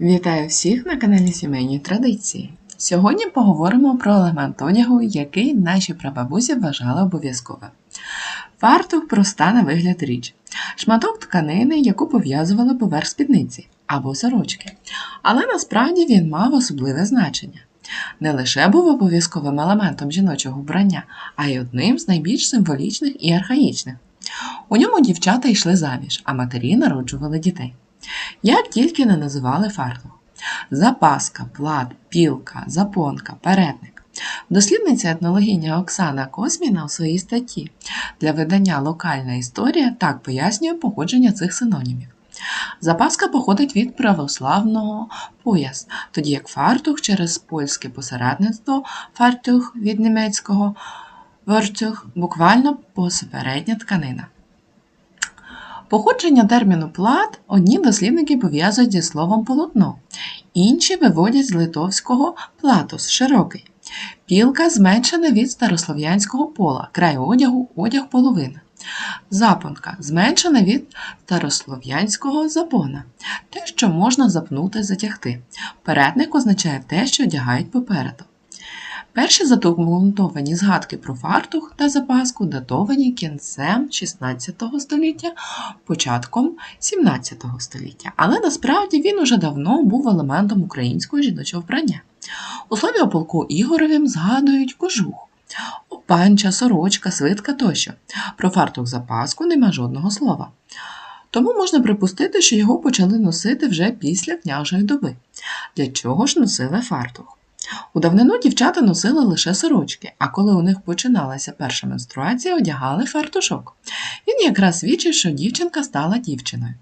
Вітаю всіх на каналі Сімейні Традиції. Сьогодні поговоримо про елемент одягу, який наші прабабусі вважали обов'язковим. Фартух проста на вигляд річ, шматок тканини, яку пов'язували поверх спідниці або сорочки. Але насправді він мав особливе значення. Не лише був обов'язковим елементом жіночого вбрання, а й одним з найбільш символічних і архаїчних. У ньому дівчата йшли заміж, а матері народжували дітей. Як тільки не називали фартух. Запаска, плат, пілка, запонка, передник. Дослідниця етнологиня Оксана Косміна у своїй статті для видання Локальна історія так пояснює походження цих синонімів. Запаска походить від православного пояс, тоді як фартух через польське посередництво фартух від німецького вортюх буквально посередня тканина. Походження терміну плат одні дослідники пов'язують зі словом полотно, інші виводять з литовського платус широкий. Пілка зменшена від старослов'янського пола, край одягу, одяг половина. Запонка зменшена від старослов'янського запона, те, що можна запнути, затягти. Передник означає те, що одягають попереду. Перші задокументовані згадки про фартух та запаску датовані кінцем 16 століття, початком 17 століття, але насправді він уже давно був елементом українського жіночого вбрання. У слові о полку Ігоровім згадують кожух, опанча, сорочка, свитка тощо. Про фартух запаску нема жодного слова. Тому можна припустити, що його почали носити вже після княжої доби. Для чого ж носили фартух? У давнину дівчата носили лише сорочки, а коли у них починалася перша менструація, одягали фартушок. Він якраз свідчив, що дівчинка стала дівчиною.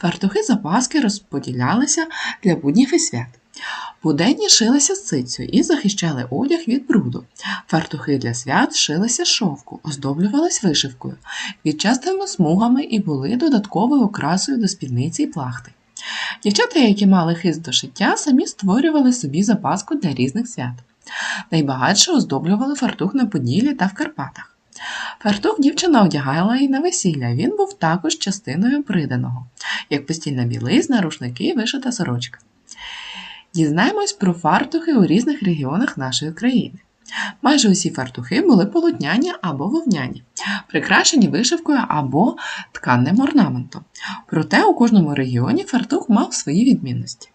Фартухи запаски розподілялися для будніх і свят. Буденні шилися з цицею і захищали одяг від бруду. Фартухи для свят шилися шовку, оздоблювались вишивкою, відчастими смугами і були додатковою окрасою до спідниці і плахти. Дівчата, які мали хист до шиття, самі створювали собі запаску для різних свят. Найбагатше оздоблювали фартух на Поділлі та в Карпатах. Фартух дівчина одягала і на весілля, він був також частиною приданого, як постільна білизна, рушники і вишита сорочка. Дізнаємось про фартухи у різних регіонах нашої країни. Майже усі фартухи були полотняні або вовняні, прикрашені вишивкою або тканним орнаментом. Проте у кожному регіоні фартух мав свої відмінності.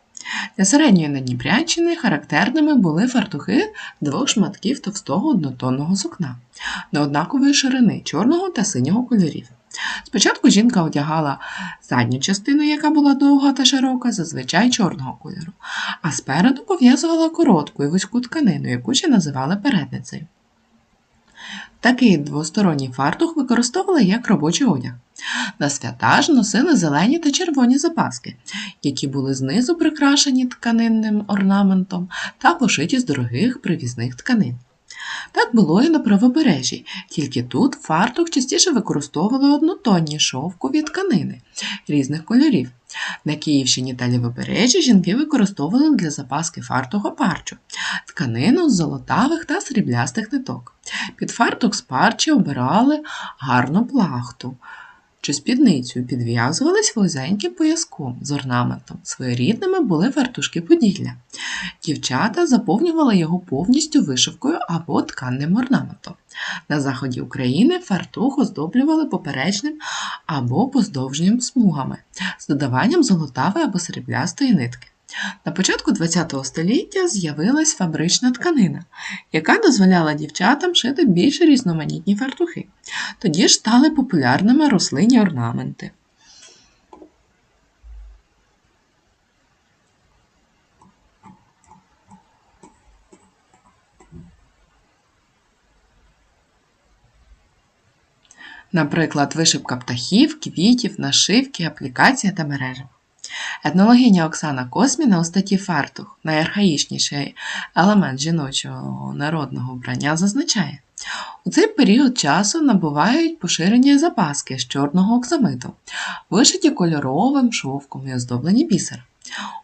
Для середньої Надніпрянщини характерними були фартухи двох шматків товстого однотонного сукна, неоднакової ширини чорного та синього кольорів. Спочатку жінка одягала задню частину, яка була довга та широка, зазвичай чорного кольору, а спереду пов'язувала коротку і вузьку тканину, яку ще називали передницею. Такий двосторонній фартух використовували як робочий одяг. На свята ж носили зелені та червоні запаски, які були знизу прикрашені тканинним орнаментом та пошиті з дорогих привізних тканин. Так було і на правобережжі, тільки тут фартух частіше використовували однотонні шовкові тканини різних кольорів. На Київщині та Лівобережжі жінки використовували для запаски фартуха парчу, тканину з золотавих та сріблястих ниток. Під фартух з парчі обирали гарну плахту чи спідницю підв'язувались вузеньким пояском з орнаментом. Своєрідними були фартушки Поділля. Дівчата заповнювали його повністю вишивкою або тканним орнаментом. На заході України фартух оздоблювали поперечним або поздовжнім смугами з додаванням золотавої або сріблястої нитки. На початку ХХ століття з'явилась фабрична тканина, яка дозволяла дівчатам шити більш різноманітні фартухи. Тоді ж стали популярними рослинні орнаменти. Наприклад, вишивка птахів, квітів, нашивки, аплікація та мережа. Етнологиня Оксана Косміна у статті Фартух, найархаїчніший елемент жіночого народного вбрання, зазначає, у цей період часу набувають поширення запаски з чорного оксамиту, вишиті кольоровим шовком і оздоблені бісером.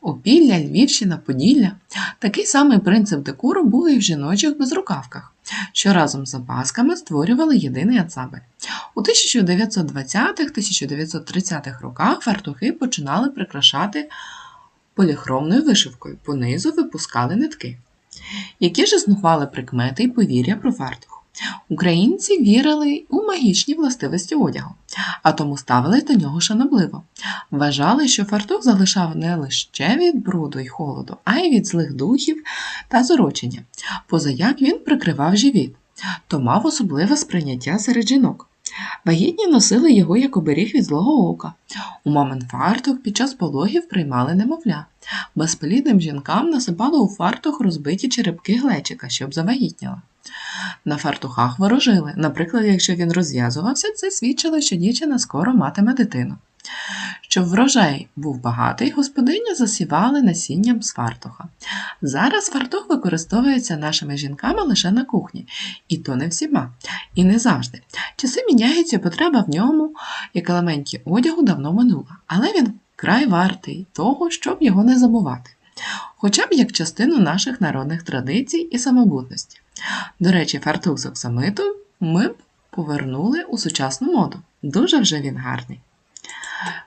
Опілля, Львівщина, Поділля. Такий самий принцип декору був і в жіночих безрукавках, що разом з запасками створювали єдиний ансамбль. У 1920-1930-х роках фартухи починали прикрашати поліхромною вишивкою, понизу випускали нитки. Які ж існували прикмети і повір'я про фартух? Українці вірили у магічні властивості одягу, а тому ставили до нього шанобливо. Вважали, що фартух залишав не лише від бруду й холоду, а й від злих духів та зорочення, позаяк він прикривав живіт, то мав особливе сприйняття серед жінок. Вагітні носили його як оберіг від злого ока. У мамин фартух під час пологів приймали немовля. Безплідним жінкам насипали у фартух розбиті черепки глечика, щоб завагітніла. На фартухах ворожили. Наприклад, якщо він розв'язувався, це свідчило, що дівчина скоро матиме дитину. Щоб врожай був багатий, господині засівали насінням з фартуха. Зараз фартух використовується нашими жінками лише на кухні, і то не всіма, і не завжди. Часи міняються, потреба в ньому, як елементі одягу, давно минула, але він край вартий того, щоб його не забувати. Хоча б як частину наших народних традицій і самобутності. До речі, фартух з оксамиту ми б повернули у сучасну моду. Дуже вже він гарний.